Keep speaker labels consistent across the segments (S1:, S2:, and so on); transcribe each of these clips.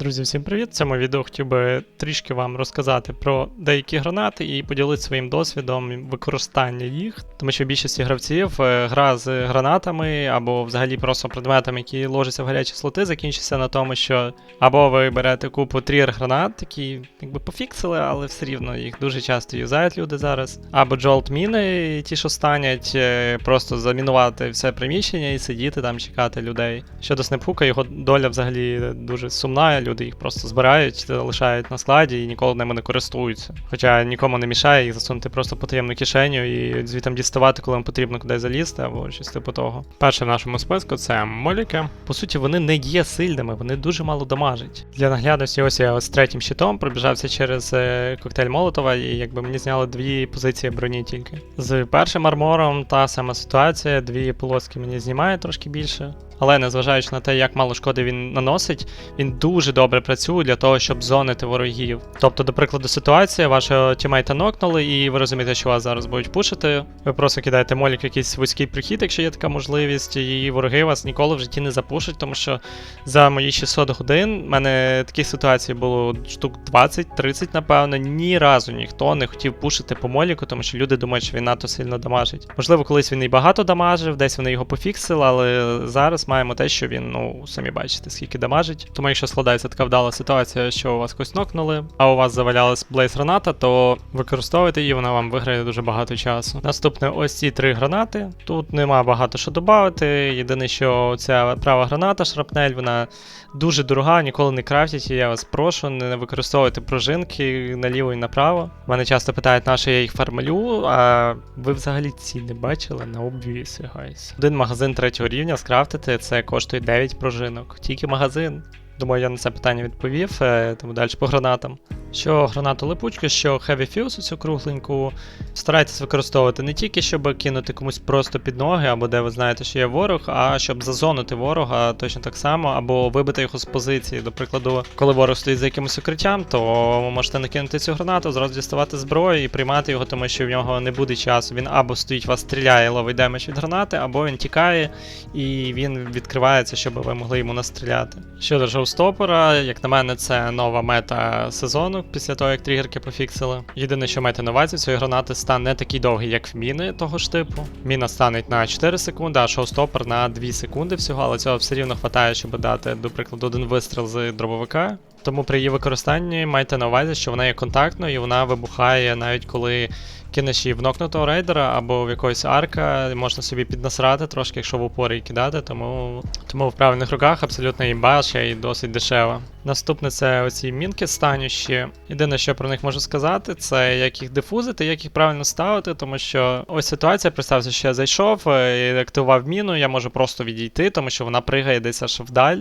S1: Друзі, всім привіт! В цьому відео хотів би трішки вам розказати про деякі гранати і поділитися своїм досвідом використання їх, тому що більшість гравців е, гра з гранатами або взагалі просто предметами, які ложаться в гарячі слоти, закінчиться на тому, що або ви берете купу трір гранат, які якби пофіксили, але все рівно їх дуже часто юзають люди зараз. Або джолт міни, ті, що станять, е, просто замінувати все приміщення і сидіти там чекати людей. Щодо снепхука, його доля взагалі дуже сумна. Люди їх просто збирають, лишають на складі і ніколи ними не користуються. Хоча нікому не мішає їх засунути просто потрібну кишеню і звітом діставати, коли вам потрібно кудись залізти або щось типу того. Перше в нашому списку це моліки. По суті, вони не є сильними, вони дуже мало дамажать. Для наглядності, ось я з третім щитом пробіжався через е, коктейль Молотова, і якби мені зняли дві позиції броні тільки. З першим армором та сама ситуація, дві полоски мені знімає трошки більше. Але незважаючи на те, як мало шкоди він наносить, він дуже добре працює для того, щоб зонити ворогів. Тобто, до прикладу, ситуація, вашого тімейта нокнули, і ви розумієте, що вас зараз будуть пушити. Ви просто кидаєте молік в якийсь вузький прихід, якщо є така можливість, і вороги вас ніколи в житті не запушать, тому що за мої 600 годин в мене таких ситуацій було штук 20-30, напевно. Ні разу ніхто не хотів пушити по моліку, тому що люди думають, що він надто сильно дамажить. Можливо, колись він і багато дамажив, десь вони його пофіксили, але зараз маємо те, що він, ну, самі бачите, скільки дамажить. Тому якщо складається така вдала ситуація, що у вас когось нокнули, а у вас завалялась блейз граната, то використовуйте її, вона вам виграє дуже багато часу. Наступне ось ці три гранати. Тут нема багато що додати. Єдине, що ця права граната, шрапнель, вона дуже дорога, ніколи не крафтять. і Я вас прошу, не використовуйте пружинки наліво і направо. Мене часто питають, на що я їх фармлю, а ви взагалі ці не бачили на обвісі, гайс. Один магазин третього рівня скрафтити це коштує 9 пружинок. Тільки магазин. Думаю, я на це питання відповів, е, тому далі по гранатам. Що гранату липучку, що Heavy Fuse, цю кругленьку, старайтесь використовувати не тільки, щоб кинути комусь просто під ноги, або де ви знаєте, що є ворог, а щоб зазонити ворога точно так само, або вибити його з позиції. До прикладу, коли ворог стоїть за якимось укриттям, то ви можете накинути цю гранату, зразу діставати зброю і приймати його, тому що в нього не буде часу. Він або стоїть вас стріляє, ловить демедж від гранати, або він тікає і він відкривається, щоб ви могли йому настріляти. Щодо шоустопера, як на мене, це нова мета сезону після того, як тригерки пофіксили. Єдине, що маєте на увазі, цієї гранати стан не такий довгий, як в міни того ж типу. Міна станеть на 4 секунди, а шоустопер на 2 секунди всього, але цього все рівно вистачає, щоб дати, до прикладу, один вистріл з дробовика. Тому при її використанні майте на увазі, що вона є контактною і вона вибухає навіть коли кинеш її в нокнутого рейдера або в якогось арка, можна собі піднасрати трошки, якщо в упорі її кидати, тому тому в правильних руках абсолютно імба ще й досить дешева. Наступне це оці мінки станющі. Єдине, що я про них можу сказати, це як їх дифузити, як їх правильно ставити, тому що ось ситуація, представся, що я зайшов і активував міну, я можу просто відійти, тому що вона пригає десь аж вдаль.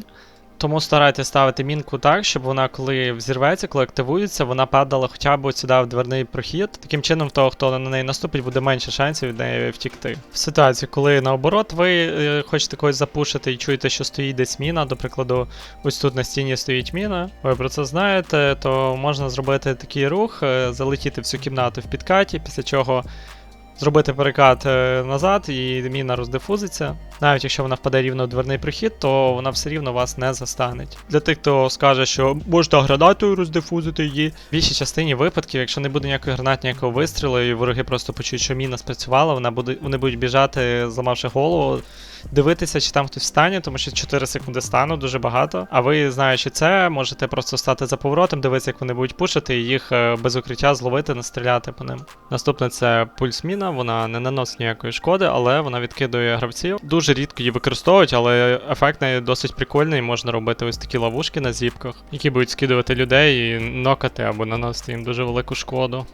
S1: Тому старайтесь ставити мінку так, щоб вона, коли взірветься, коли активується, вона падала хоча б сюди в дверний прохід. Таким чином, того, хто на неї наступить, буде менше шансів від неї втікти. В ситуації, коли наоборот ви е, хочете когось запушити і чуєте, що стоїть десь міна, до прикладу, ось тут на стіні стоїть міна, ви про це знаєте, то можна зробити такий рух, е, залетіти всю кімнату в підкаті, після чого. Зробити перекат е, назад і міна роздифузиться. Навіть якщо вона впаде рівно в дверний прихід, то вона все рівно вас не застанеть. Для тих, хто скаже, що можна гранатою роздифузити її. В більшій частині випадків, якщо не буде ніякої гранат, ніякого вистрілу, і вороги просто почують, що міна спрацювала, вона буде, вони будуть біжати, зламавши голову, дивитися, чи там хтось встане, тому що 4 секунди стану дуже багато. А ви, знаючи це, можете просто стати за поворотом, дивитися, як вони будуть пушити, і їх е, без укриття зловити, настріляти по ним. Наступне це пульс міна, вона не наносить ніякої шкоди, але вона відкидує гравців. Дуже рідко її використовують, але ефект неї досить прикольний. Можна робити ось такі ловушки на зіпках, які будуть скидувати людей і нокати або наносити їм дуже велику шкоду.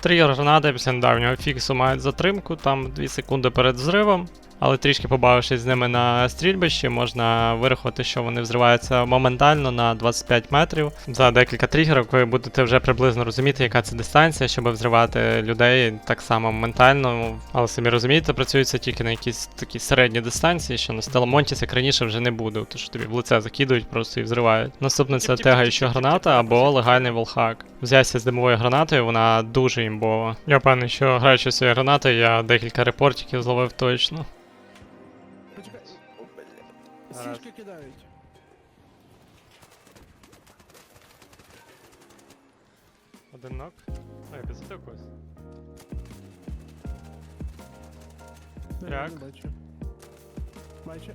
S1: Три гранати після недавнього фіксу мають затримку, там 2 секунди перед взривом. Але трішки побавившись з ними на стрільбищі, можна вирахувати, що вони взриваються моментально на 25 метрів. За декілька тригерок ви будете вже приблизно розуміти, яка це дистанція, щоб взривати людей так само моментально. Але самі розумієте, працюється тільки на якісь такі середні дистанції, що на Стеламонтіс, як раніше, вже не буде, тому що тобі в лице закидують просто і взривають. Наступне це тегаюча граната або легальний волхак. Взявся з димовою гранатою, вона дуже імбова. Я певний, що граючи цією гранатою, я декілька репортиків зловив точно. Один нок. Ой, без якось.
S2: Я
S1: Так.
S2: не бачу. Бачу.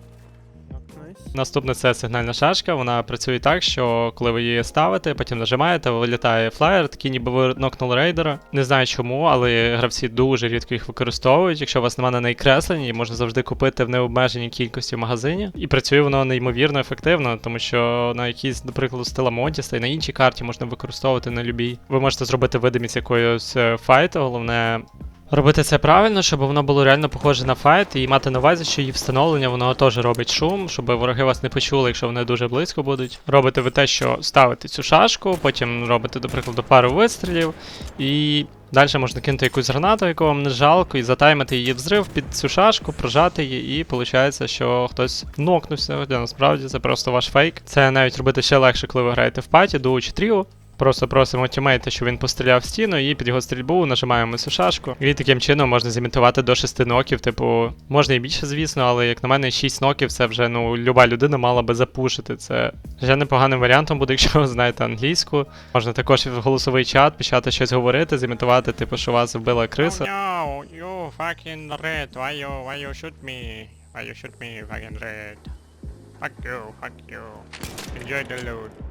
S1: Наступне це сигнальна шашка. Вона працює так, що коли ви її ставите, потім нажимаєте, вилітає флаєр, такий ніби ви нокнули рейдера. Не знаю чому, але гравці дуже рідко їх використовують. Якщо у вас немає на неї креслень, можна завжди купити в необмеженій кількості в магазині. І працює воно неймовірно ефективно, тому що на якійсь, до прикладу, стила Модіста і на іншій карті можна використовувати на любій. Ви можете зробити видимість якоїсь е, файту, головне. Робити це правильно, щоб воно було реально похоже на файт, і мати на увазі, що її встановлення воно теж робить шум, щоб вороги вас не почули, якщо вони дуже близько будуть. Робите ви те, що ставите цю шашку, потім робите, до прикладу, пару вистрілів, і далі можна кинути якусь гранату, яку вам не жалко, і затаймити її взрив під цю шашку, прожати її, і виходить, що хтось нокнувся. Хоча насправді це просто ваш фейк. Це навіть робити ще легше, коли ви граєте в паті, дуо чи тріо. Просто просимо тімейта, щоб він постріляв в стіну, і під його стрільбу нажимаємо цю шашку. І таким чином можна зімітувати до 6 ноків. Типу, можна і більше, звісно, але як на мене, 6 ноків це вже ну люба людина мала би запушити. Це вже непоганим варіантом буде, якщо ви знаєте англійську. Можна також в голосовий чат почати щось говорити, зімітувати, типу, що вас вбила криса.
S3: Oh no, you fucking. Why you, why you shoot me? Why you shoot me, fucking red? Fuck you, fuck you. Enjoy the loot.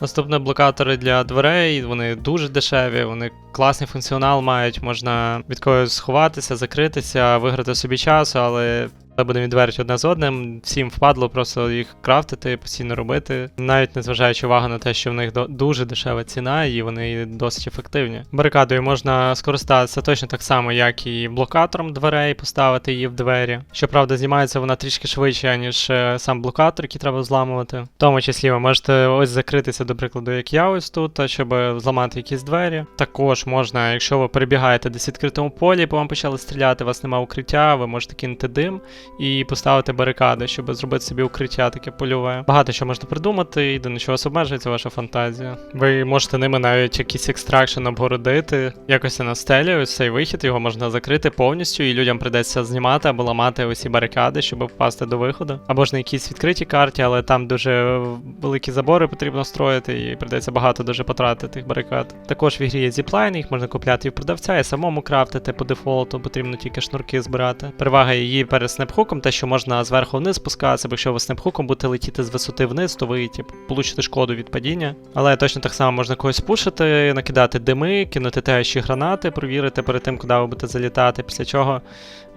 S1: Наступне блокатори для дверей, вони дуже дешеві, вони класний функціонал мають, можна від когось сховатися, закритися, виграти собі часу, але будемо відверті одне з одним, всім впадло просто їх крафтити, постійно робити, навіть не зважаючи увагу на те, що в них дуже дешева ціна і вони досить ефективні. Барикадою можна скористатися точно так само, як і блокатором дверей, поставити її в двері. Щоправда, знімається вона трішки швидше, ніж е, сам блокатор, який треба зламувати. В тому числі ви можете ось закритися, до прикладу, як я ось тут, щоб зламати якісь двері. Також можна, якщо ви перебігаєте десь відкритому полі, бо вам почали стріляти, у вас немає укриття, ви можете кинути дим і поставити барикади, щоб зробити собі укриття таке польове. Багато що можна придумати, єдине, що вас обмежує, це ваша фантазія. Ви можете ними навіть якийсь екстракшн обгородити, якось на стелі, ось цей вихід, його можна закрити повністю, і людям придеться знімати або ламати усі барикади, щоб впасти до виходу. Або ж на якійсь відкритій карті, але там дуже великі забори потрібно строїти, і придеться багато дуже потратити тих барикад. Також в ігрі є зіплайн, їх можна купляти і в продавця, і самому крафтити по дефолту, потрібно тільки шнурки збирати. Перевага її перед снепхуком, те, що можна зверху вниз спускатися, бо якщо ви снепхуком будете летіти з висоти вниз, то ви типу, получите шкоду від падіння. Але точно так само можна когось пушити, накидати дими, кинути тещі гранати, провірити перед тим, куди ви будете залітати, після чого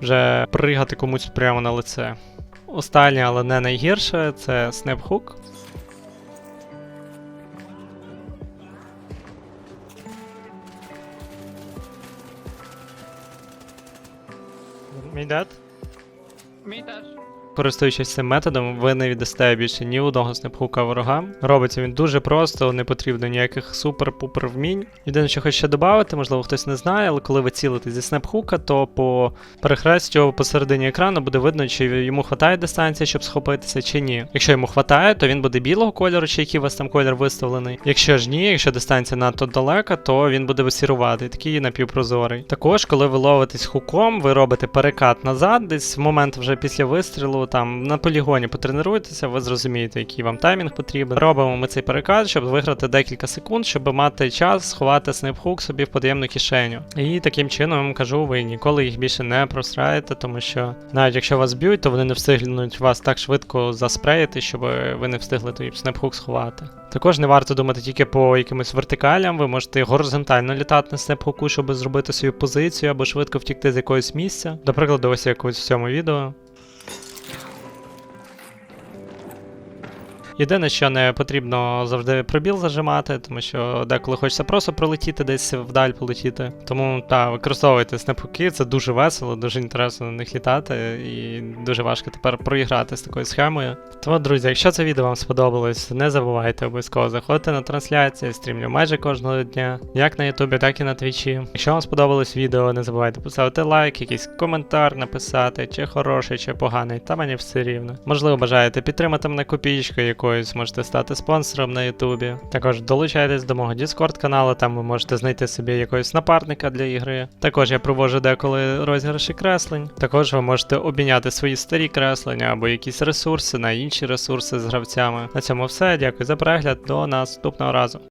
S1: вже пригати комусь прямо на лице. Останнє, але не найгірше, це снепхук. Мій дед?
S4: Мій теж.
S1: Користуючись цим методом, ви не віддасте більше ні одного снепхука ворогам. Робиться він дуже просто, не потрібно ніяких супер-пупер вмінь. Єдине, що хочу ще додати, можливо, хтось не знає, але коли ви цілите зі снепхука, то по перехрестю посередині екрану буде видно, чи йому хватає дистанції, щоб схопитися, чи ні. Якщо йому хватає, то він буде білого кольору, чи який у вас там колір виставлений. Якщо ж ні, якщо дистанція надто далека, то він буде висірувати, такий напівпрозорий. Також, коли ви ловитесь хуком, ви робите перекат назад, десь в момент вже після вистрілу, там на полігоні потренуйтеся, ви зрозумієте, який вам таймінг потрібен. Робимо ми цей перекат, щоб виграти декілька секунд, щоб мати час сховати снейпхук собі в потаємну кишеню. І таким чином вам кажу, ви ніколи їх більше не просраєте, тому що навіть якщо вас б'ють, то вони не встигнуть вас так швидко заспреїти, щоб ви не встигли той снейпхук сховати. Також не варто думати тільки по якимось вертикалям, ви можете горизонтально літати на снепхуку, щоб зробити свою позицію або швидко втікти з якогось місця. До прикладу, ось як ось в цьому відео. Єдине, що не потрібно завжди пробіл зажимати, тому що деколи хочеться просто пролетіти десь вдаль полетіти. Тому та використовуйте снепхуки, це дуже весело, дуже інтересно на них літати, і дуже важко тепер проіграти з такою схемою. Тому, друзі, якщо це відео вам сподобалось, не забувайте обов'язково заходити на трансляції, стрімлю майже кожного дня, як на Ютубі, так і на Твічі. Якщо вам сподобалось відео, не забувайте поставити лайк, якийсь коментар написати, чи хороший, чи поганий, та мені все рівно. Можливо, бажаєте підтримати мене копійкою, яку якоюсь, можете стати спонсором на Ютубі. Також долучайтесь до мого Discord каналу, там ви можете знайти собі якогось напарника для ігри. Також я проводжу деколи розіграші креслень. Також ви можете обміняти свої старі креслення або якісь ресурси на інші ресурси з гравцями. На цьому все. Дякую за перегляд. До наступного разу.